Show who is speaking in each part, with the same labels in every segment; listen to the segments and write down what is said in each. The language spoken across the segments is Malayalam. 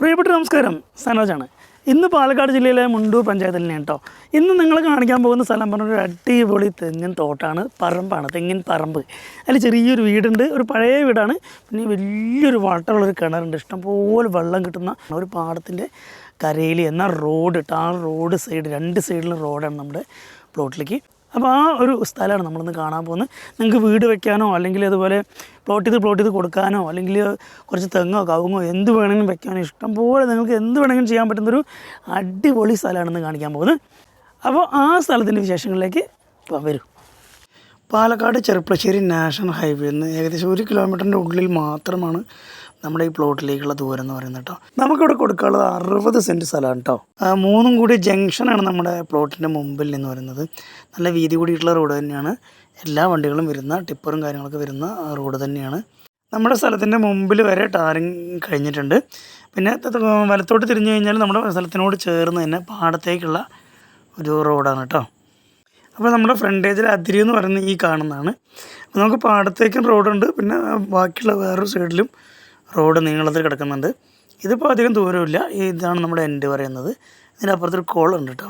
Speaker 1: പ്രിയപ്പെട്ട നമസ്കാരം. സനോജാണ്. ഇന്ന് പാലക്കാട് ജില്ലയിലെ മുണ്ടൂർ പഞ്ചായത്തിൽ തന്നെയാണ് കേട്ടോ ഇന്ന് നിങ്ങൾ കാണിക്കാൻ പോകുന്ന സ്ഥലം പറഞ്ഞ ഒരു അടിപൊളി തെങ്ങിൻ തോട്ടാണ്. പറമ്പാണ്. തെങ്ങിൻ പറമ്പ്. അതിൽ ചെറിയൊരു വീടുണ്ട്. ഒരു പഴയ വീടാണ്. പിന്നെ വലിയൊരു വട്ടമുള്ളൊരു കിണറുണ്ട്. ഇഷ്ടംപോലെ വെള്ളം കിട്ടുന്ന ഒരു പാടത്തിന്റെ കരയിൽ എന്നാൽ റോഡ്. ടാർ റോഡ് സൈഡ് രണ്ട് സൈഡിലും റോഡാണ് നമ്മുടെ പ്ലോട്ടിലേക്ക്. അപ്പോൾ ആ ഒരു സ്ഥലമാണ് നമ്മളിന്ന് കാണാൻ പോകുന്നത്. നിങ്ങൾക്ക് വീട് വെക്കാനോ അല്ലെങ്കിൽ അതുപോലെ പ്ലോട്ട് ചെയ്ത് പ്ലോട്ട് ചെയ്ത് കൊടുക്കാനോ അല്ലെങ്കിൽ കുറച്ച് തെങ്ങോ കവുങ്ങോ എന്ത് വേണമെങ്കിലും വെക്കാനോ ഇഷ്ടം പോലെ നിങ്ങൾക്ക് എന്ത് വേണമെങ്കിലും ചെയ്യാൻ പറ്റുന്നൊരു അടിപൊളി സ്ഥലമാണെന്ന് കാണിക്കാൻ പോകുന്നത്. അപ്പോൾ ആ സ്ഥലത്തിന്റെ വിശേഷങ്ങളിലേക്ക് വരും. പാലക്കാട് ചെറുപ്പശ്ശേരി നാഷണൽ ഹൈവേ നിന്ന് ഏകദേശം ഒരു കിലോമീറ്ററിന്റെ ഉള്ളിൽ മാത്രമാണ് നമ്മുടെ ഈ പ്ലോട്ടിലേക്കുള്ള ദൂരം എന്ന് പറയുന്നത് കേട്ടോ. നമുക്കിവിടെ കൊടുക്കാനുള്ളത് അറുപത് സെന്റ് സ്ഥലമാണ് കേട്ടോ മൂന്നും കൂടി ജംഗ്ഷനാണ് നമ്മുടെ പ്ലോട്ടിന്റെ മുമ്പിൽ എന്ന് പറയുന്നത്. നല്ല വീതി കൂടിയിട്ടുള്ള റോഡ് തന്നെയാണ്. എല്ലാ വണ്ടികളും വരുന്ന ടിപ്പറും കാര്യങ്ങളൊക്കെ വരുന്ന റോഡ് തന്നെയാണ്. നമ്മുടെ സ്ഥലത്തിന്റെ മുമ്പിൽ വരെ ടാറിങ് കഴിഞ്ഞിട്ടുണ്ട്. പിന്നെ വലത്തോട്ട് തിരിഞ്ഞു കഴിഞ്ഞാൽ നമ്മുടെ സ്ഥലത്തിനോട് ചേർന്ന് തന്നെ പാടത്തേക്കുള്ള ഒരു റോഡാണ് കേട്ടോ അപ്പോൾ നമ്മുടെ ഫ്രണ്ടേജിൽ അതിരി എന്ന് പറയുന്നത് ഈ കാണുന്നതാണ്. അപ്പോൾ നമുക്ക് പാടത്തേക്കും റോഡുണ്ട്. പിന്നെ ബാക്കിയുള്ള വേറൊരു സൈഡിലും റോഡ് നീളത്തിൽ കിടക്കുന്നുണ്ട്. ഇതിപ്പോൾ അധികം ദൂരമില്ല. ഇതാണ് നമ്മുടെ എൻഡ് പറയുന്നത്. ഇതിനപ്പുറത്തൊരു കോൾ ഉണ്ട് കേട്ടോ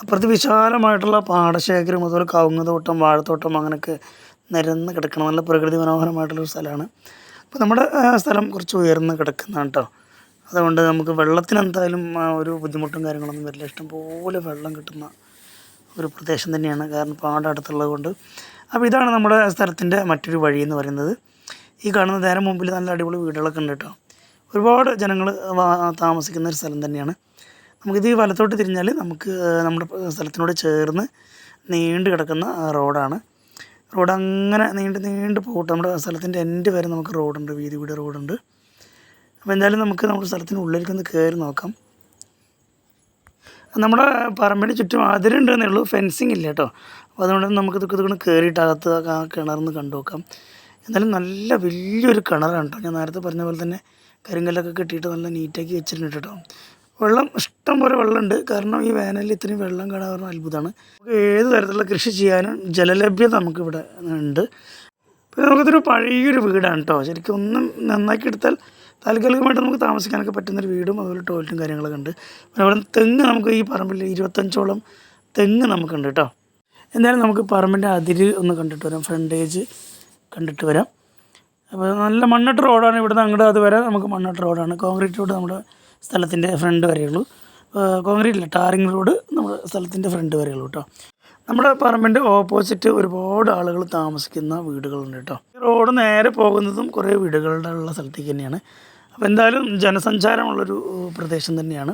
Speaker 1: അപ്പുറത്ത് വിശാലമായിട്ടുള്ള പാടശേഖരം അതുപോലെ കവുങ്ങുതോട്ടം വാഴത്തോട്ടം അങ്ങനെയൊക്കെ നിരന്ന് കിടക്കണം. നല്ല പ്രകൃതി മനോഹരമായിട്ടുള്ളൊരു സ്ഥലമാണ്. അപ്പോൾ നമ്മുടെ സ്ഥലം കുറച്ച് ഉയർന്ന് കിടക്കുന്നതാണ് കേട്ടോ അതുകൊണ്ട് നമുക്ക് വെള്ളത്തിന് എന്തായാലും ഒരു ബുദ്ധിമുട്ടും കാര്യങ്ങളൊന്നും വരില്ല. ഇഷ്ടംപോലെ വെള്ളം കിട്ടുന്ന ഒരു പ്രദേശം തന്നെയാണ്. കാരണം പാടടുത്തുള്ളത് കൊണ്ട്. അപ്പോൾ ഇതാണ് നമ്മുടെ സ്ഥലത്തിന്റെ മറ്റൊരു വഴി എന്ന് പറയുന്നത്. ഈ കാണുന്ന നേരെ മുമ്പിൽ നല്ല അടിപൊളി വീടുകളൊക്കെ ഉണ്ട് കേട്ടോ. ഒരുപാട് ജനങ്ങൾ താമസിക്കുന്ന ഒരു സ്ഥലം തന്നെയാണ്. നമുക്കിത് വലത്തോട്ട് തിരിഞ്ഞാൽ നമുക്ക് നമ്മുടെ സ്ഥലത്തിനോട് ചേർന്ന് നീണ്ടു കിടക്കുന്ന റോഡാണ്. റോഡ് അങ്ങനെ നീണ്ട് നീണ്ട് പോകട്ടെ. നമ്മുടെ സ്ഥലത്തിന്റെ എൻഡ് വരെ നമുക്ക് റോഡുണ്ട് വീതി വീട് റോഡുണ്ട്. അപ്പോൾ എന്തായാലും നമുക്ക് നമ്മുടെ സ്ഥലത്തിന്റെ ഉള്ളിലേക്ക് ഒന്ന് കയറി നോക്കാം. നമ്മുടെ പറമ്പിന് ചുറ്റും അതിരുണ്ട് എന്നേ ഉള്ളൂ ഫെൻസിങ് ഇല്ല കേട്ടോ. അപ്പോൾ അതുകൊണ്ട് നമുക്ക് ഇതൊക്കെ ഇതൊക്കെ കയറിയിട്ട് അകത്ത് ആ കിണറിന്ന് കണ്ടു നോക്കാം. എന്നാലും നല്ല വലിയൊരു കിണറാണ് കേട്ടോ ഞാൻ നേരത്തെ പറഞ്ഞ പോലെ തന്നെ കരിങ്കല്ലൊക്കെ കെട്ടിയിട്ട് നല്ല നീറ്റാക്കി വെച്ചിട്ടുണ്ട് കേട്ടോ വെള്ളം ഇഷ്ടം പോലെ വെള്ളമുണ്ട്. കാരണം ഈ വേനലിൽ ഇത്രയും വെള്ളം കാണാൻ പറഞ്ഞാൽ അത്ഭുതമാണ്. നമുക്ക് ഏത് തരത്തിലുള്ള കൃഷി ചെയ്യാനും ജലലഭ്യത നമുക്കിവിടെ ഉണ്ട്. പിന്നെ നമുക്കിതൊരു പഴയൊരു വീടാണ് കേട്ടോ ശരിക്കും ഒന്നും നന്നാക്കി എടുത്താൽ താൽക്കാലികമായിട്ട് നമുക്ക് താമസിക്കാനൊക്കെ പറ്റുന്നൊരു വീടും അതുപോലെ ടോയ്ലറ്റും കാര്യങ്ങളൊക്കെ ഉണ്ട്. പിന്നെ അവിടെ തെങ്ങ് നമുക്ക് ഈ പറമ്പിൽ ഇരുപത്തഞ്ചോളം തെങ്ങ് നമുക്കുണ്ട് കേട്ടോ എന്തായാലും നമുക്ക് പറമ്പിന്റെ അതിര് ഒന്ന് കണ്ടിട്ട് വരാം. ഫ്രണ്ടേജ് കണ്ടിട്ട് വരാം. അപ്പോൾ നല്ല മണ്ണിട്ട് റോഡാണ് ഇവിടുന്ന് അങ്ങോട്ട് അത് വരെ നമുക്ക് മണ്ണിട്ട് റോഡാണ്. കോൺക്രീറ്റ് റോഡ് നമ്മുടെ സ്ഥലത്തിന്റെ ഫ്രണ്ട് വരെയുള്ളൂ കോൺക്രീറ്റ് ഇല്ല ടാറിങ് റോഡ് നമ്മുടെ സ്ഥലത്തിന്റെ ഫ്രണ്ട് വരെയുള്ളൂ കേട്ടോ. നമ്മുടെ പറമ്പിന്റെ ഓപ്പോസിറ്റ് ഒരുപാട് ആളുകൾ താമസിക്കുന്ന വീടുകളുണ്ട് കേട്ടോ. റോഡ് നേരെ പോകുന്നതും കുറേ വീടുകളുടെ ഉള്ള സ്ഥലത്തേക്ക് തന്നെയാണ്. അപ്പോൾ എന്തായാലും ജനസഞ്ചാരമുള്ളൊരു പ്രദേശം തന്നെയാണ്.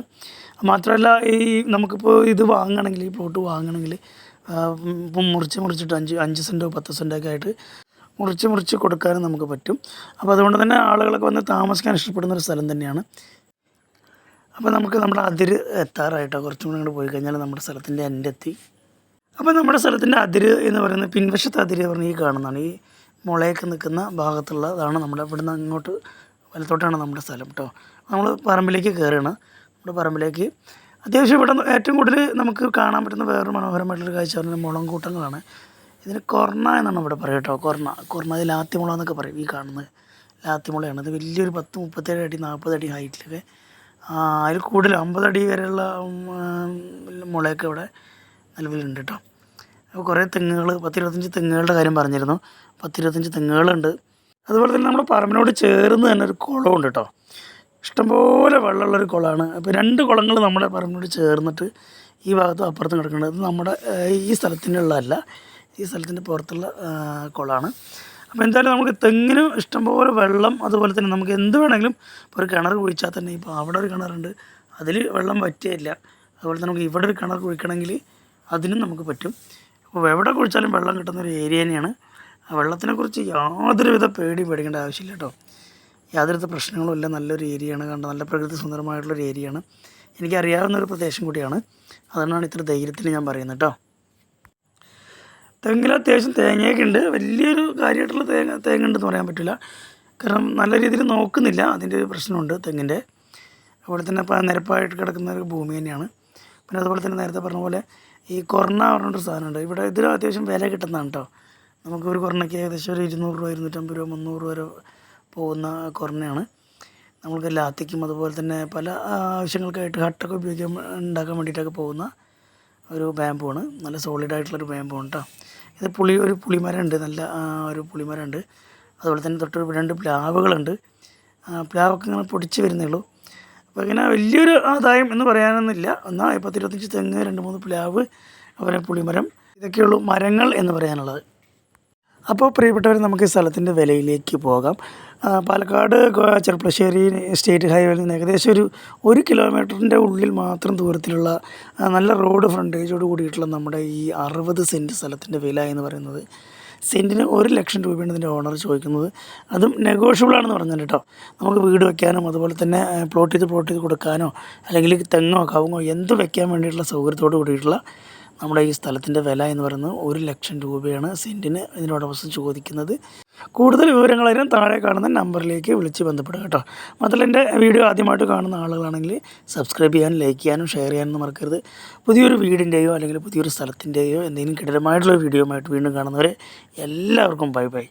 Speaker 1: മാത്രമല്ല ഈ നമുക്കിപ്പോൾ ഇത് വാങ്ങണമെങ്കിൽ ഈ പ്ലോട്ട് വാങ്ങണമെങ്കിൽ മുറിച്ച് മുറിച്ചിട്ട് അഞ്ച് അഞ്ച് സെന്റോ പത്ത് സെന്റോ ഒക്കെ ആയിട്ട് മുറിച്ച് മുറിച്ച് കൊടുക്കാനും നമുക്ക് പറ്റും. അപ്പോൾ അതുകൊണ്ട് തന്നെ ആളുകളൊക്കെ വന്ന് താമസിക്കാൻ ഇഷ്ടപ്പെടുന്ന ഒരു സ്ഥലം തന്നെയാണ്. അപ്പോൾ നമുക്ക് നമ്മുടെ അതിര് എത്താറായിട്ടോ. കുറച്ചും കൂടി ഇങ്ങോട്ട് പോയി കഴിഞ്ഞാൽ നമ്മുടെ സ്ഥലത്തിന്റെ എന്റെ എത്തി. അപ്പോൾ നമ്മുടെ സ്ഥലത്തിന്റെ അതിര് എന്ന് പറയുന്നത് പിൻവശത്തെ അതിര് പറഞ്ഞാൽ ഈ കാണുന്നതാണ്. ഈ മുളയൊക്കെ നിൽക്കുന്ന ഭാഗത്തുള്ളതാണ് നമ്മുടെ ഇവിടുന്ന് അങ്ങോട്ട് വലത്തോട്ടാണ് നമ്മുടെ സ്ഥലം കേട്ടോ നമ്മൾ പറമ്പിലേക്ക് കയറുകയാണ്. നമ്മുടെ പറമ്പിലേക്ക് അത്യാവശ്യം ഇവിടെ ഏറ്റവും കൂടുതൽ നമുക്ക് കാണാൻ പറ്റുന്ന വേറൊരു മനോഹരമായിട്ടുള്ളൊരു കാഴ്ച പറഞ്ഞാൽ മുളം കൂട്ടങ്ങളാണ് ഇതിന് കൊർണ എന്നാണ് ഇവിടെ പറയുക കേട്ടോ. കൊർണ കൊർണ ഇത് ലാത്തിമുള എന്നൊക്കെ പറയും ഈ കാണുന്നത്. ലാത്തിമുളയാണ്. അത് വലിയൊരു പത്ത് മുപ്പത്തേഴ് അടി നാൽപ്പത് അടി ഹൈറ്റിലൊക്കെ അതിൽ കൂടുതൽ അമ്പത് അടി വരെയുള്ള മുളയൊക്കെ ഇവിടെ നിലവിലുണ്ട് കേട്ടോ. അപ്പോൾ കുറേ തെങ്ങുകൾ പത്തിരുപത്തഞ്ച് തെങ്ങുകളുടെ കാര്യം പറഞ്ഞിരുന്നു. പത്തിരുപത്തഞ്ച് തെങ്ങുകളുണ്ട്. അതുപോലെ തന്നെ നമ്മുടെ പറമ്പിനോട് ചേർന്ന് തന്നെ ഒരു കുളമുണ്ട് കേട്ടോ. ഇഷ്ടംപോലെ വെള്ളമുള്ളൊരു കുളമാണ്. അപ്പോൾ രണ്ട് കുളങ്ങൾ നമ്മുടെ പറമ്പിനോട് ചേർന്നിട്ട് ഈ ഭാഗത്തും അപ്പുറത്തും കിടക്കുന്നത് നമ്മുടെ ഈ സ്ഥലത്തിന്റെ ഉള്ളതല്ല ഈ സ്ഥലത്തിന്റെ പുറത്തുള്ള കുളമാണ്. അപ്പോൾ എന്തായാലും നമുക്ക് തെങ്ങിനും ഇഷ്ടംപോലെ വെള്ളം അതുപോലെ തന്നെ നമുക്ക് എന്ത് വേണമെങ്കിലും ഇപ്പോൾ ഒരു കിണർ കുഴിച്ചാൽ തന്നെ ഇപ്പോൾ അവിടെ ഒരു കിണറുണ്ട് അതിൽ വെള്ളം പറ്റിയില്ല അതുപോലെ തന്നെ നമുക്ക് ഇവിടെ ഒരു കിണർ കുഴിക്കണമെങ്കിൽ അതിനും നമുക്ക് പറ്റും. അപ്പോൾ എവിടെ കുഴിച്ചാലും വെള്ളം കിട്ടുന്ന ഒരു ഏരിയ തന്നെയാണ്. ആ വെള്ളത്തിനെക്കുറിച്ച് യാതൊരുവിധ പേടി പേടിക്കേണ്ട ആവശ്യമില്ല കേട്ടോ. യാതൊരുവിധ പ്രശ്നങ്ങളും ഇല്ല. നല്ലൊരു ഏരിയയാണ് കണ്ട നല്ല പ്രകൃതി സുന്ദരമായിട്ടുള്ളൊരു ഏരിയയാണ്. എനിക്കറിയാവുന്ന ഒരു പ്രദേശം കൂടിയാണ്. അതുകൊണ്ടാണ് ഇത്ര ധൈര്യത്തിൽ ഞാൻ പറയുന്നത് കേട്ടോ. തെങ്ങിൽ അത്യാവശ്യം തേങ്ങയൊക്കെ ഉണ്ട്. വലിയൊരു കാര്യമായിട്ടുള്ള തേങ്ങ തേങ്ങ ഉണ്ടെന്ന് പറയാൻ പറ്റില്ല. കാരണം നല്ല രീതിയിൽ നോക്കുന്നില്ല. അതിന്റെ ഒരു പ്രശ്നമുണ്ട് തെങ്ങിന്റെ. അതുപോലെ തന്നെ നിരപ്പായിട്ട് കിടക്കുന്ന ഒരു ഭൂമി തന്നെയാണ്. പിന്നെ അതുപോലെ തന്നെ നേരത്തെ പറഞ്ഞ പോലെ ഈ കൊറണ പറഞ്ഞൊരു സാധനമുണ്ട്. ഇവിടെ ഇതിൽ അത്യാവശ്യം വില കിട്ടുന്നതാണ് കേട്ടോ നമുക്ക് ഒരു കൊറണയ്ക്ക് ഏകദേശം ഒരു ഇരുന്നൂറ് രൂപ ഇരുന്നൂറ്റമ്പത് രൂപ മുന്നൂറ് രൂപ വരെ പോകുന്ന കൊറണയാണ്. നമ്മൾക്ക് ലാത്തിക്കും അതുപോലെ തന്നെ പല ആവശ്യങ്ങൾക്കായിട്ട് ഹട്ടൊക്കെ ഉപയോഗിക്കാൻ ഉണ്ടാക്കാൻ വേണ്ടിയിട്ടൊക്കെ പോകുന്ന ഒരു ബാമ്പു ആണ് നല്ല സോളിഡ് ആയിട്ടുള്ളൊരു ബാമ്പു ആണ് കേട്ടോ ഇത് പുളി ഒരു പുളിമരം ഉണ്ട് നല്ല ഒരു പുളിമരം ഉണ്ട് അതുപോലെ തന്നെ തൊട്ട് രണ്ട് പ്ലാവുകളുണ്ട്. പ്ലാവൊക്കെ ഇങ്ങനെ പൊടിച്ച് വരുന്നേ ഉള്ളൂ. അപ്പോൾ ഇങ്ങനെ വലിയൊരു ആദായം എന്ന് പറയാനൊന്നുമില്ല. എന്നാൽ പത്തിരുപത്തഞ്ച് തെങ്ങ് രണ്ട് മൂന്ന് പ്ലാവ് അതുപോലെ പുളിമരം ഇതൊക്കെയുള്ളൂ മരങ്ങൾ എന്ന് പറയാനുള്ളത്. അപ്പോൾ പ്രിയപ്പെട്ടവർ നമുക്ക് സ്ഥലത്തിന്റെ വിലയിലേക്ക് പോകാം. പാലക്കാട് ചെറുപ്പശ്ശേരി സ്റ്റേറ്റ് ഹൈവേയിൽ നിന്ന് ഏകദേശം ഒരു ഒരു കിലോമീറ്ററിന്റെ ഉള്ളിൽ മാത്രം ദൂരത്തിലുള്ള നല്ല റോഡ് ഫ്രണ്ടേജോട് കൂടിയിട്ടുള്ള നമ്മുടെ ഈ അറുപത് സെന്റ് സ്ഥലത്തിന്റെ വില എന്ന് പറയുന്നത് സെന്റിന് ഒരു ലക്ഷം രൂപയാണ് ഇതിന്റെ ഓണർ ചോദിക്കുന്നത്. അതും നെഗോഷ്യബിൾ ആണെന്ന് പറഞ്ഞാൽ കേട്ടോ നമുക്ക് വീട് വെക്കാനും അതുപോലെ തന്നെ പ്ലോട്ട് ചെയ്ത് പ്ലോട്ട് ചെയ്ത് കൊടുക്കാനോ അല്ലെങ്കിൽ തെങ്ങോ കവുങ്ങോ എന്ത് വെക്കാൻ വേണ്ടിയിട്ടുള്ള സൗകര്യത്തോട് കൂടിയിട്ടുള്ള നമ്മുടെ ഈ സ്ഥലത്തിന്റെ വില എന്ന് പറയുന്നത് ഒരു ലക്ഷം രൂപയാണ് സെന്റിന് ഇതിനോടൊപ്പം ചോദിക്കുന്നത്. കൂടുതൽ വിവരങ്ങളായാലും താഴെ കാണുന്ന നമ്പറിലേക്ക് വിളിച്ച് ബന്ധപ്പെടുക കേട്ടോ. മാത്രമല്ല എന്റെ വീഡിയോ ആദ്യമായിട്ട് കാണുന്ന ആളുകളാണെങ്കിൽ സബ്സ്ക്രൈബ് ചെയ്യാനും ലൈക്ക് ചെയ്യാനും ഷെയർ ചെയ്യാനും മറക്കരുത്. പുതിയൊരു വീടിന്റെയോ അല്ലെങ്കിൽ പുതിയൊരു സ്ഥലത്തിന്റെയോ എന്തെങ്കിലും വീഡിയോ ആയിട്ട് വീണ്ടും കാണുന്നവരെ എല്ലാവർക്കും ബൈ ബൈ.